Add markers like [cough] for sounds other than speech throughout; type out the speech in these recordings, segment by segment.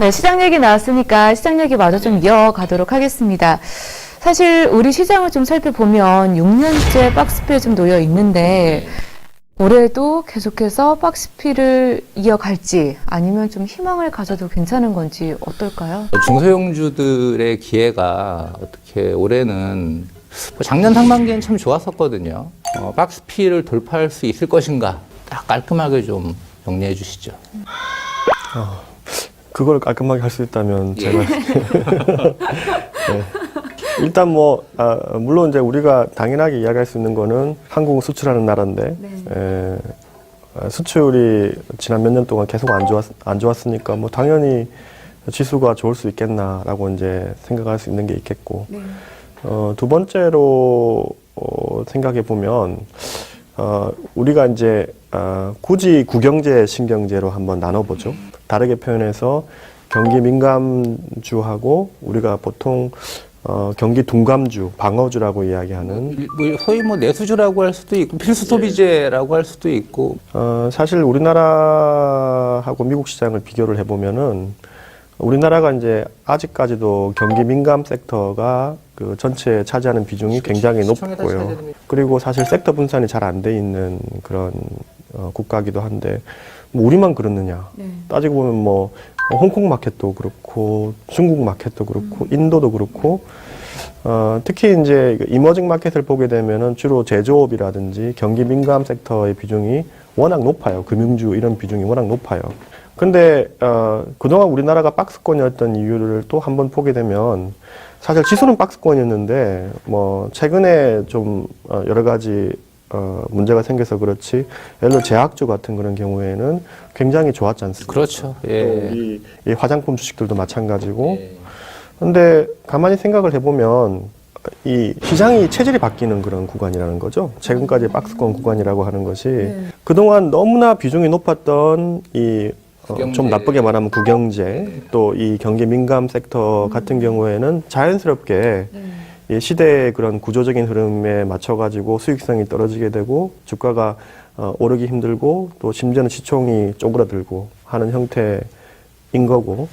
네, 시장 얘기 나왔으니까 시장 얘기 마저 좀 이어가도록 하겠습니다. 사실 우리 시장을 좀 살펴보면 6년째 박스피에 좀 놓여 있는데 올해도 계속해서 박스피를 이어갈지 아니면 좀 희망을 가져도 괜찮은 건지 어떨까요? 중소형주들의 기회가 어떻게 올해는 뭐 작년 상반기엔 참 좋았었거든요. 어, 박스피를 돌파할 수 있을 것인가 딱 깔끔하게 좀 정리해 주시죠. 그걸 깔끔하게 할 수 있다면 예. 제가 [laughs] 네. 일단 뭐 아, 물론 이제 우리가 당연하게 이야기할 수 있는 거는 한국은 수출하는 나라인데 에, 아, 수출이 지난 몇 년 동안 계속 안 좋았 안 좋았으니까 뭐 당연히 지수가 좋을 수 있겠나라고 이제 생각할 수 있는 게 있겠고 어, 두 번째로 어, 생각해 보면 어, 우리가 이제 어, 굳이 구경제 신경제로 한번 나눠보죠. 다르게 표현해서 경기 민감주하고 우리가 보통 어, 경기 둔감주, 방어주라고 이야기하는 일- 뭐 소위 뭐 내수주라고 할 수도 있고 필수 소비재라고 할 수도 있고 어, 사실 우리나라하고 미국 시장을 비교를 해보면은 우리나라가 이제 아직까지도 경기 민감 섹터가 그 전체에 차지하는 비중이 굉장히 높고요. 그리고 사실 섹터 분산이 잘 안 돼 있는 그런 어, 국가기도 한데 뭐 우리만 그렇느냐? 따지고 보면 뭐 홍콩 마켓도 그렇고 중국 마켓도 그렇고 인도도 그렇고 어, 특히 이제 그 이머징 마켓을 보게 되면은 주로 제조업이라든지 경기 민감 섹터의 비중이 워낙 높아요. 금융주 이런 비중이 워낙 높아요. 근데 어, 그동안 우리나라가 박스권이었던 이유를 또 한번 보게 되면 사실 지수는 박스권이었는데 뭐 최근에 좀 어, 여러 가지 어, 문제가 생겨서 그렇지 예를 들어 제약주 같은 그런 경우에는 굉장히 좋았지 않습니까? 그렇죠. 예. 또 이, 이 화장품 주식들도 마찬가지고 예. 근데 가만히 생각을 해보면 이 시장이 체질이 바뀌는 그런 구간이라는 거죠. 최근까지 박스권 구간이라고 하는 것이 그동안 너무나 비중이 높았던 이 어, 국영제. 좀 나쁘게 말하면 국영제 또 이 경기 민감 섹터 같은 경우에는 자연스럽게 이 시대의 그런 구조적인 흐름에 맞춰가지고 수익성이 떨어지게 되고 주가가 어, 오르기 힘들고 또 심지어는 시총이 쪼그라들고 하는 형태인 거고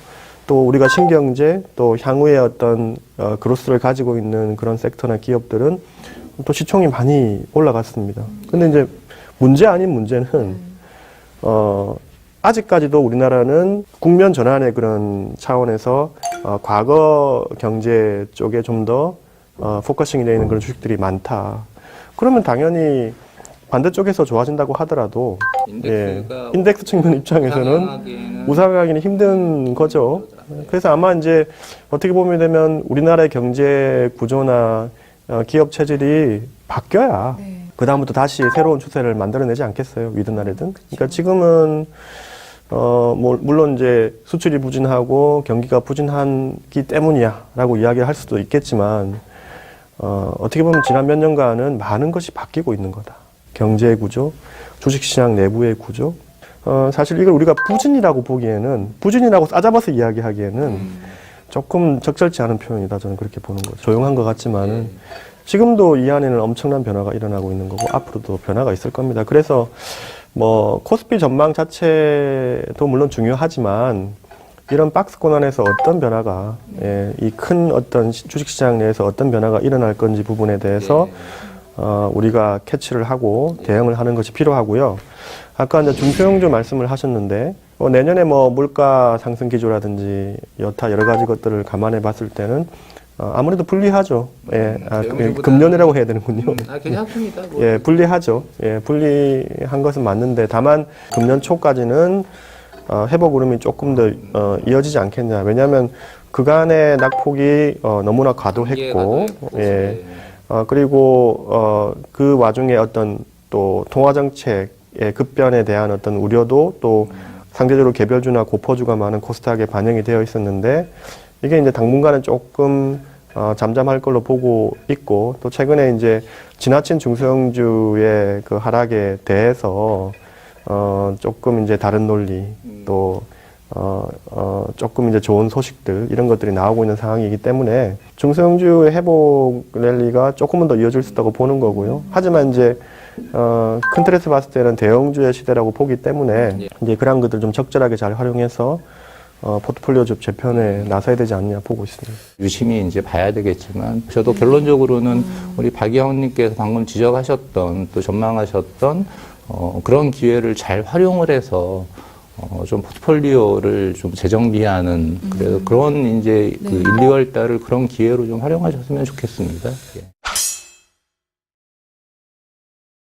또 우리가 신경제 또 향후에 어떤 어, 그로스를 가지고 있는 그런 섹터나 기업들은 또 시총이 많이 올라갔습니다. 근데 이제 문제 아닌 문제는 어 아직까지도 우리나라는 국면 전환의 그런 차원에서 어, 과거 경제 쪽에 좀더 어, 포커싱이 되어 있는 그런 주식들이 많다. 그러면 당연히 반대쪽에서 좋아진다고 하더라도 예, 인덱스가 인덱스 측면 입장에서는 우상하기는 힘든 거죠. 그래서 아마 이제 어떻게 보면 되면 우리나라의 경제 구조나 어, 기업 체질이 바뀌어야 그 다음부터 다시 새로운 추세를 만들어내지 않겠어요. 위든 아래든. 그러니까 지금은 어, 뭐, 물론 이제 수출이 부진하고 경기가 부진하기 때문이야 라고 이야기를 할 수도 있겠지만 어, 어떻게 보면 지난 몇 년간은 많은 것이 바뀌고 있는 거다. 경제 구조, 주식시장 내부의 구조. 어, 사실 이걸 우리가 부진이라고 보기에는, 부진이라고 싸잡아서 이야기하기에는 조금 적절치 않은 표현이다. 저는 그렇게 보는 거죠. 조용한 것 같지만은 지금도 이 안에는 엄청난 변화가 일어나고 있는 거고 앞으로도 변화가 있을 겁니다. 그래서 뭐 코스피 전망 자체도 물론 중요하지만 이런 박스권 안에서 어떤 변화가 예, 이 큰 어떤 시- 주식시장 내에서 어떤 변화가 일어날 건지 부분에 대해서 어, 우리가 캐치를 하고 대응을 하는 것이 필요하고요. 아까 이제 중소형주 말씀을 하셨는데 어, 내년에 뭐 물가 상승 기조라든지 여타 여러 가지 것들을 감안해 봤을 때는 어, 아무래도 불리하죠. 예, 아, 그, 대형주보다는- 금년이라고 해야 되는군요. 아 괜찮습니다. 뭐. 예, 불리하죠. 예, 불리한 것은 맞는데 다만 금년 초까지는 어, 회복 흐름이 조금 더 어, 이어지지 않겠냐. 왜냐하면 그간의 낙폭이 어, 너무나 과도했고, 예, 돼. 어, 그리고 어, 그 와중에 어떤 또 통화 정책의 급변에 대한 어떤 우려도 또 상대적으로 개별주나 고퍼주가 많은 코스닥에 반영이 되어 있었는데 이게 이제 당분간은 조금 어, 잠잠할 걸로 보고 있고 또 최근에 이제 지나친 중소형주의 그 하락에 대해서 어, 조금 이제 다른 논리 또 어, 어, 조금 이제 좋은 소식들 이런 것들이 나오고 있는 상황이기 때문에 중소형주의 회복 랠리가 조금은 더 이어질 수 있다고 보는 거고요. 하지만 이제 어, 큰 틀에서 봤을 때는 대형주의 시대라고 보기 때문에 예. 이제 그런 것들 좀 적절하게 잘 활용해서 어, 포트폴리오 좀 재편에 나서야 되지 않냐 보고 있습니다. 유심히 이제 봐야 되겠지만 저도 결론적으로는 우리 박희영님께서 방금 지적하셨던 또 전망하셨던 어, 그런 기회를 잘 활용을 해서 어, 좀 포트폴리오를 좀 재정비하는 그래서 그런 이제 그 1, 2월 달을 그런 기회로 좀 활용하셨으면 좋겠습니다. 예.